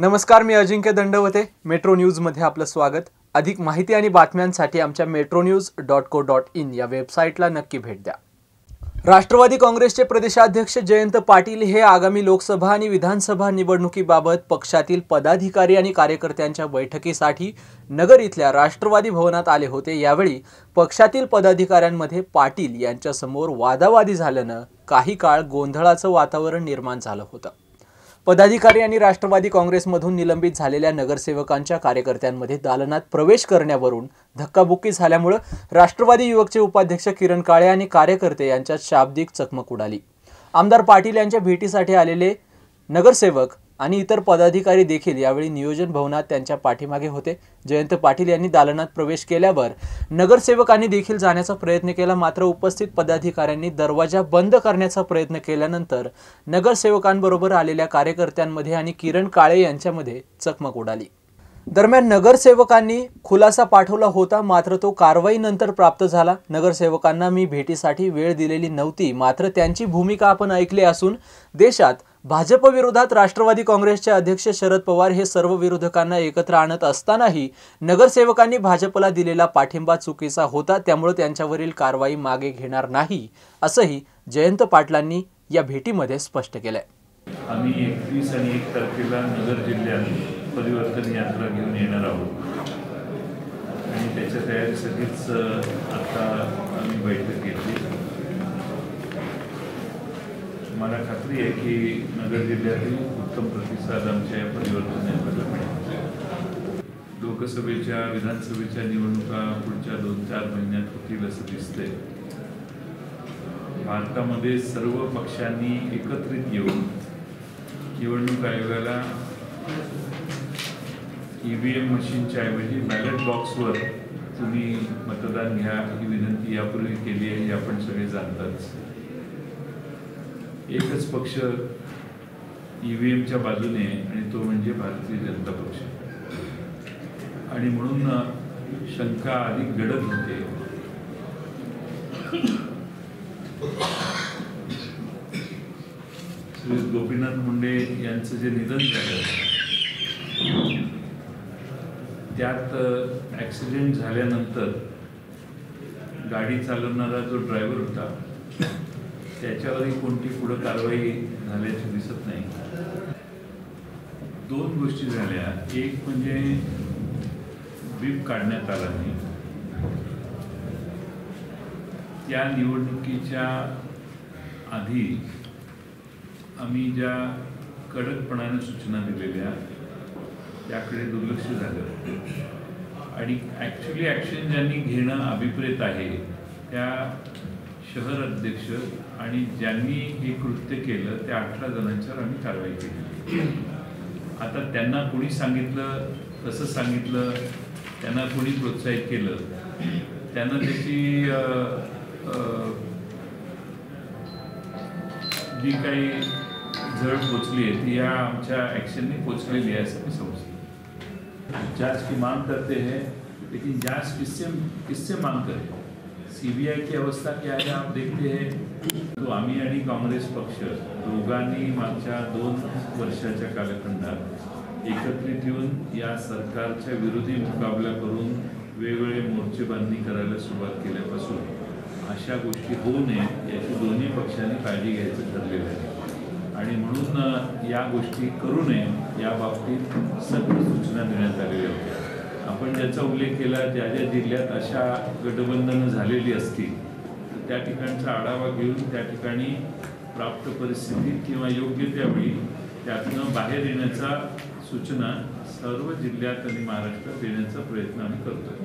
नमस्कार मी अजिंक्य दंडवते. मेट्रो न्यूजमध्ये आपलं स्वागत. अधिक माहिती आणि बातम्यांसाठी आमच्या metro news dot co dot in या वेबसाईटला नक्की भेट द्या. राष्ट्रवादी काँग्रेसचे प्रदेशाध्यक्ष जयंत पाटील हे आगामी लोकसभा आणि विधानसभा निवडणुकीबाबत पक्षातील पदाधिकारी आणि कार्यकर्त्यांच्या बैठकीसाठी नगर इथल्या राष्ट्रवादी भवनात आले होते. यावेळी पक्षातील पदाधिकाऱ्यांमध्ये पाटील यांच्यासमोर वादावादी झाल्यानं काही काळ गोंधळाचं वातावरण निर्माण झालं होतं. पदाधिकारी आणि राष्ट्रवादी काँग्रेसमधून निलंबित झालेल्या नगरसेवकांच्या कार्यकर्त्यांमध्ये दालनात प्रवेश करण्यावरून धक्काबुक्की झाल्यामुळं राष्ट्रवादी युवकचे उपाध्यक्ष किरण काळे आणि कार्यकर्ते यांच्यात शाब्दिक चकमक उडाली. आमदार पाटील यांच्या भेटीसाठी आलेले नगरसेवक आणि इतर पदाधिकारी देखील यावेळी नियोजन भवनात त्यांच्या पाठीमागे होते. जयंत पाटील यांनी दालनात प्रवेश केल्यावर नगरसेवकांनी देखील जाण्याचा प्रयत्न केला. मात्र उपस्थित पदाधिकाऱ्यांनी दरवाजा बंद करण्याचा प्रयत्न केल्यानंतर नगरसेवकांबरोबर आलेल्या कार्यकर्त्यांमध्ये आणि किरण काळे यांच्यामध्ये चकमक उडाली. दरम्यान नगरसेवकांनी खुलासा पाठवला होता मात्र तो कारवाईनंतर प्राप्त झाला. नगरसेवकांना मी भेटीसाठी वेळ दिलेली नव्हती मात्र त्यांची भूमिका आपण ऐकली असून देशात भाजपविरोधात राष्ट्रवादी काँग्रेसचे अध्यक्ष शरद पवार हे सर्व विरोधकांना एकत्र आणत असतानाही नगरसेवकांनी भाजपला दिलेला पाठिंबा चुकीचा होता त्यामुळे त्यांच्यावरील कारवाई मागे घेणार नाही असंही जयंत पाटलांनी या भेटीमध्ये स्पष्ट केलंय. आम्ही एकवीस आणि एक तारखेला नगर जिल्ह्यात परिवर्तन यात्रा घेऊन येणार आहोत. आणि त्याच्या तयारीसाठीच आता आम्ही बैठक घेतली. मला खात्री आहे की नगर जिल्ह्यातील उत्तम प्रतिसाद आमच्या या परिवर्तन यात्रेला मिळेल. लोकसभेच्या विधानसभेच्या निवडणुका पुढच्या दोन चार महिन्यात होतील असं दिसतंय. भारतामध्ये सर्व पक्षांनी एकत्रित येऊन निवडणूक आयोगाला ईव्हीएम मशीनच्या ऐवजी बॅलेट बॉक्सवर तुम्ही मतदान घ्या ही विनंती यापूर्वी केली आहे हे आपण सगळे जाणताच एकच पक्ष ईव्हीएमच्या बाजूने आणि तो म्हणजे भारतीय जनता पक्ष. आणि म्हणून शंका अधिक गडद होते. श्री गोपीनाथ मुंडे यांचं जे निधन झालं त्यात ॲक्सिडेंट झाल्यानंतर गाडी चालवणारा जो ड्रायव्हर होता त्याच्यावरही कोणती पुढं कारवाई झाल्याची दिसत नाही. दोन गोष्टी झाल्या. एक म्हणजे बीप काढण्यात आला नाही. त्या निवडणुकीच्या आधी आम्ही ज्या कडकपणाने सूचना दिलेल्या त्याकडे दुर्लक्ष झालं आणि ॲक्च्युली ॲक्शन ज्यांनी घेणं अभिप्रेत आहे त्या शहर अध्यक्ष आणि ज्यांनी हे कृत्य केलं त्या अठरा जणांच्यावर आम्ही कारवाई केली. आता त्यांना कोणी सांगितलं कसं सांगितलं त्यांना कोणी प्रोत्साहित केलं त्यांना त्याची जी काही झळ पोचली आहे ती या आमच्या ॲक्शनने पोचलेली आहे असं मी समजतो. जांच की मांग करते हैं लेकिन जांच किससे किससे मांग करें. सीबीआय की अवस्था क्या है आप देखते हैं तो आम्ही आणि काँग्रेस पक्ष दोघांनी मागच्या दोन वर्षाच्या कालखंडात एकत्रित येऊन या सरकारच्या विरोधी मुकाबला करून वेगवेगळे मोर्चेबांधणी करायला सुरुवात केल्यापासून अशा गोष्टी होऊ नये याची दोन्ही पक्षांनी काळजी घ्यायचं ठरलेलं आहे. आणि म्हणून या गोष्टी करू नये या बाबतीत सूचना देण्यात आलेल्या होत्या. आपण ज्याचा उल्लेख केला ज्या ज्या जिल्ह्यात अशा गटबंधनं झालेली असतील तर त्या ठिकाणचा आढावा घेऊन त्या ठिकाणी प्राप्त परिस्थितीत किंवा योग्य त्यावेळी त्यातनं बाहेर येण्याचा सूचना सर्व जिल्ह्यात आणि महाराष्ट्रात देण्याचा प्रयत्न आम्ही करतो